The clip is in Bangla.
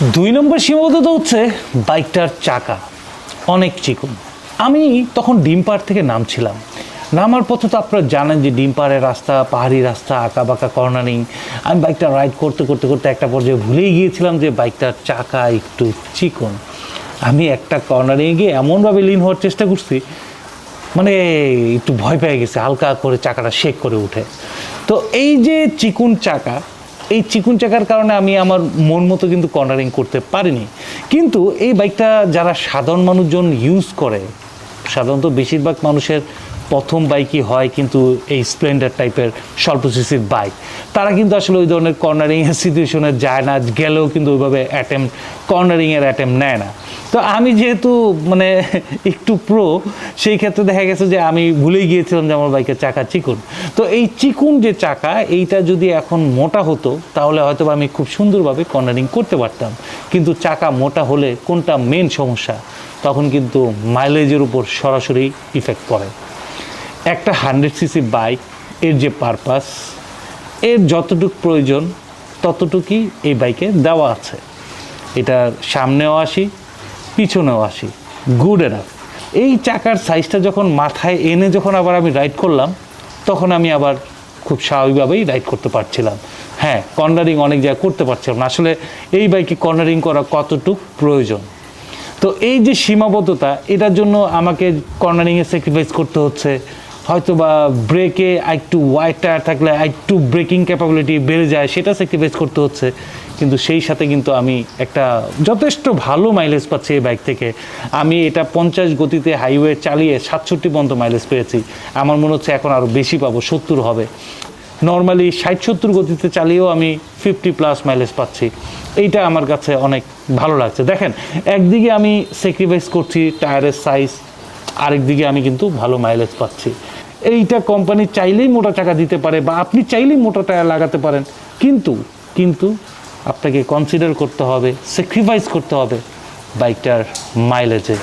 দুই নম্বর সীমাবদ্ধতা হচ্ছে বাইকটার চাকা, অনেক চিকন। আমি তখন ডিমপাড় থেকে নামছিলাম। নামার পথে তো আপনারা জানেন যে ডিমপাড়ের রাস্তা, পাহাড়ি রাস্তা আঁকা বাঁকা কর্নারিং আমি বাইকটা রাইড করতে করতে করতে একটা পর্যায়ে ভুলেই গিয়েছিলাম যে বাইকটার চাকা একটু চিকন। আমি একটা কর্নারিংয়ে গিয়ে এমনভাবে লিন হওয়ার চেষ্টা করছি মানে একটু ভয় পেয়ে গেছে, হালকা করে চাকাটা শেক করে উঠে। তো এই যে চিকুন চাকা এই চিকুন চাকার কারণে আমি আমার মন মতো কিন্তু কর্নারিং করতে পারিনি। কিন্তু এই বাইকটা যারা সাধারণ মানুষজন ইউজ করে, সাধারণত বেশিরভাগ মানুষের প্রথম বাইকই হয় কিন্তু এই স্প্লেন্ডার টাইপের স্বল্প সিসির বাইক তারা কিন্তু আসলে ওই ধরনের কর্নারিংয়ের সিচুয়েশনে যায় না, গেলেও কিন্তু ওইভাবে অ্যাটেম্প কর্নারিংয়ের অ্যাটেম্প নেয় না। তো আমি যেহেতু মানে একটু প্রো সেই ক্ষেত্রে দেখা গেছে যে আমি ভুলেই গিয়েছিলাম যে আমার বাইকের চাকা চিকুন। তো এই চিকুন যে চাকা, এইটা যদি এখন মোটা হতো, তাহলে হয়তো আমি খুব সুন্দরভাবে কর্নারিং করতে পারতাম। কিন্তু চাকা মোটা হলে কোনটা মেন সমস্যা? তখন কিন্তু মাইলেজের উপর সরাসরি ইফেক্ট পড়ে। একটা হান্ড্রেড সিসি বাইক, এর যে পারপাস, এর যতটুকু প্রয়োজন, ততটুকুই এই বাইকে দেওয়া আছে। এটা সামনেও আসি, পিছনেও আসি। গুড এনাফ এই চাকার সাইজটা যখন মাথায় এনে যখন আবার আমি রাইড করলাম, তখন আমি আবার খুব স্বাভাবিকভাবেই রাইড করতে পারছিলাম। হ্যাঁ কর্নারিং অনেক জায়গায় করতে পারছিলাম না। আসলে এই বাইকে কর্নারিং করা কতটুক প্রয়োজন? তো এই যে সীমাবদ্ধতা, এটার জন্য আমাকে কর্নারিংয়ে স্যাক্রিফাইস করতে হচ্ছে। হয়তো বা ব্রেকে একটু ওয়াইড টায়ার থাকলে একটু ব্রেকিং ক্যাপাবিলিটি বেড়ে যায়, সেটা স্যাক্রিফাইস করতে হচ্ছে। কিন্তু সেই সাথে কিন্তু আমি একটা যথেষ্ট ভালো মাইলেজ পাচ্ছি এই বাইক থেকে। আমি এটা পঞ্চাশ গতিতে হাইওয়ে চালিয়ে সাতষট্টি পর্যন্ত মাইলেজ পেয়েছি। আমার মনে হচ্ছে এখন আরও বেশি পাবো, সত্তর হবে। নর্মালি ষাট সত্তর গতিতে চালিয়েও আমি ফিফটি প্লাস মাইলেজ পাচ্ছি। এইটা আমার কাছে অনেক ভালো লাগছে। দেখেন, একদিকে আমি স্যাক্রিফাইস করছি টায়ারের সাইজ আরেকদিকে আমি কিন্তু ভালো মাইলেজ পাচ্ছি। এইটা কোম্পানি চাইলেই মোটা টাকা দিতে পারে বা আপনি চাইলেই মোটা টাকা লাগাতে পারেন। কিন্তু কিন্তু আপনাকে কনসিডার করতে হবে স্যাক্রিফাইস করতে হবে বাইকটার মাইলেজে